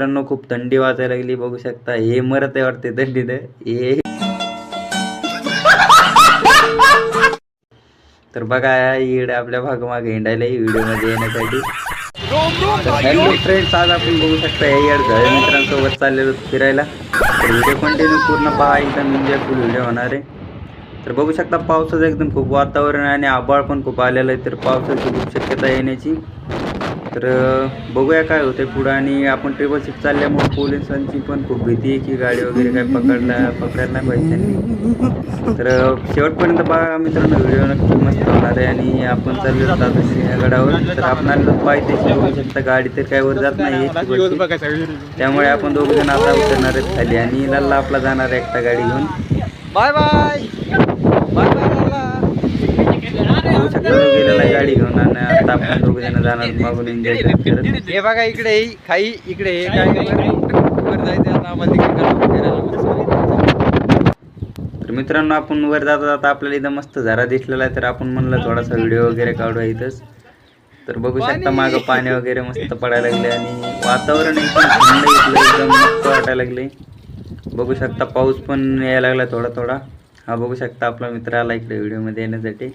मित्रांनो खूप थंडी वाजायला लागली बघू शकता. हे मरत आहे वाटते थंडीनं हे. तर बघा इड आपल्या भागमागे हिंडायला व्हिडिओमध्ये येण्यासाठी. हॅलो फ्रेंड्स आज आपण बघू शकता हे इड घरी मित्रांसोबत चाललेलो फिरायला. तर व्हिडिओ कंटिन्यू पूर्ण पहा एकदम एन्जॉय फुल व्हिडिओ होणार आहे. तर बघू शकता पावसाचं एकदम खूप वातावरण आहे आणि आभाळ पण खूप आलेलं आहे तर पावसाची खूप शक्यता येण्याची. तर बघूया काय होते पुढं आणि आपण ट्रिपल शिफ्ट चालल्यामुळे पोलिसांची पण खूप भीती आहे की गाडी वगैरे काय पकडला पकडायला नाही पाहिजे त्यांनी. तर शेवटपर्यंत बघा मित्रांनो व्हिडिओ नक्की मस्त होणार आहे आणि आपण चाललो आता सिंहगडावर. तर आपण आलो पायथ्याशी बघू शकता गाडी तर काय वर जात नाही त्यामुळे आपण दोघ जण आता उतरणार आहेत खाली आणि लल्ला आपला जाणार आहे एकटा गाडी घेऊन. Bye bye. बाय बाय लल्ला बघू शकता तो गेलेला आहे गाडी घेऊन आणि जण जाणार मागून एन्जॉय करत हे बघा इकडे ही, खाई इकडे हे काय वर- जायचं आता आम्हाला तिकडे तर मित्रांनो आपण वर जाता जाता आपल्याला इथं मस्त झरा दिसलेला आहे तर आपण म्हणलं थोडासा व्हिडिओ वगैरे काढू इथंच. तर बघू शकता मागं पाणी वगैरे मस्त पडायला लागले आणि वातावरण एकदम एकदम मस्त वाटायला लागले. बघू शकता पाऊस पण यायला लागला थोडा थोडा हा बघू शकता आपला मित्र आला इकडे व्हिडिओमध्ये येण्यासाठी.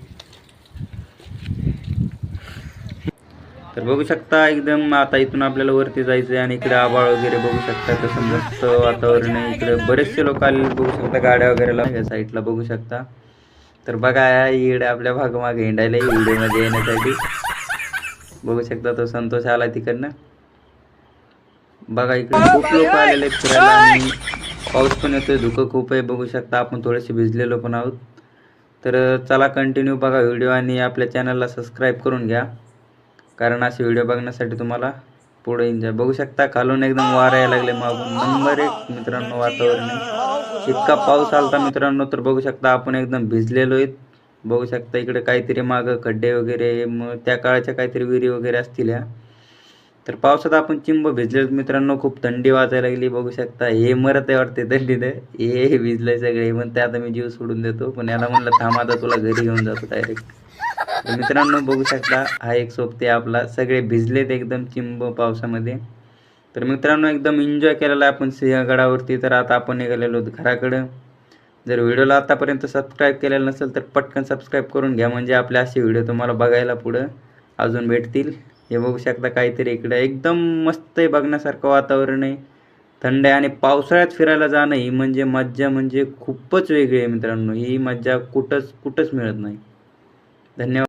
तर बघू शकता एकदम आता इथून आपल्याला वरती जायचं आहे आणि इकडे आबाळ वगैरे बघू शकता. तसं मस्त वातावरण आहे. इकडे बरेचसे लोक आले. बघू शकता गाड्या वगैरे लावल्या साईडला बघू शकता. तर बघा या इकडे आपल्या भागमागे हिंडायला व्हिडिओमध्ये येण्यासाठी. बघू शकता तो संतोष आला तिकडनं. बघा इकडे खूप लोक आलेले फिरायला आणि पाऊस पण येतोय धुकं खूप आहे. बघू शकता आपण थोडेसे भिजलेलो पण आहोत. तर चला कंटिन्यू बघा व्हिडिओ आणि आपल्या चॅनलला सबस्क्राईब करून घ्या. कारण असे व्हिडिओ बघण्यासाठी तुम्हाला पुढे एन्जॉय बघू शकता. खालून एकदम वारा यायला लागले. मागून नंबर एक मित्रांनो वातावरण इतका पाऊस आलता मित्रांनो तर बघू शकता आपण एकदम भिजलेलो आहेत. बघू शकता इकडे काहीतरी मागं खड्डे वगैरे मग त्या काळाच्या काहीतरी विहिरी वगैरे असतील ह्या तर पावसात आपण चिंब भिजले मित्रांनो. खूप थंडी वाचायला लागली. बघू शकता हे मरत आहे वाटते थंडीनं हे भिजलंय सगळे. म्हणते आता मी जीव सोडून देतो. पण याला म्हणलं थांब आता तुला घरी घेऊन जातो डायरेक्ट तर मित्रांनो बघू शकता हा एक सोबते आपला. सगळे भिजलेत एकदम चिंब पावसामध्ये. तर मित्रांनो एकदम एन्जॉय केलेला आपण सिंहगडावरती. तर आता आपण निघालेलो आहोत घराकडं. जर व्हिडिओला आतापर्यंत सबस्क्राईब केलेलं नसेल तर पटकन सबस्क्राईब करून घ्या. म्हणजे आपले असे व्हिडिओ तुम्हाला बघायला पुढं अजून भेटतील. हे बघू शकता काहीतरी इकडं एकदम मस्त आहे बघण्यासारखं वातावरण आहे. थंड आहे आणि पावसाळ्यात फिरायला जाणं ही म्हणजे मज्जा म्हणजे खूपच वेगळी आहे मित्रांनो. ही मज्जा कुठंच कुठंच मिळत नाही. धन्यवाद.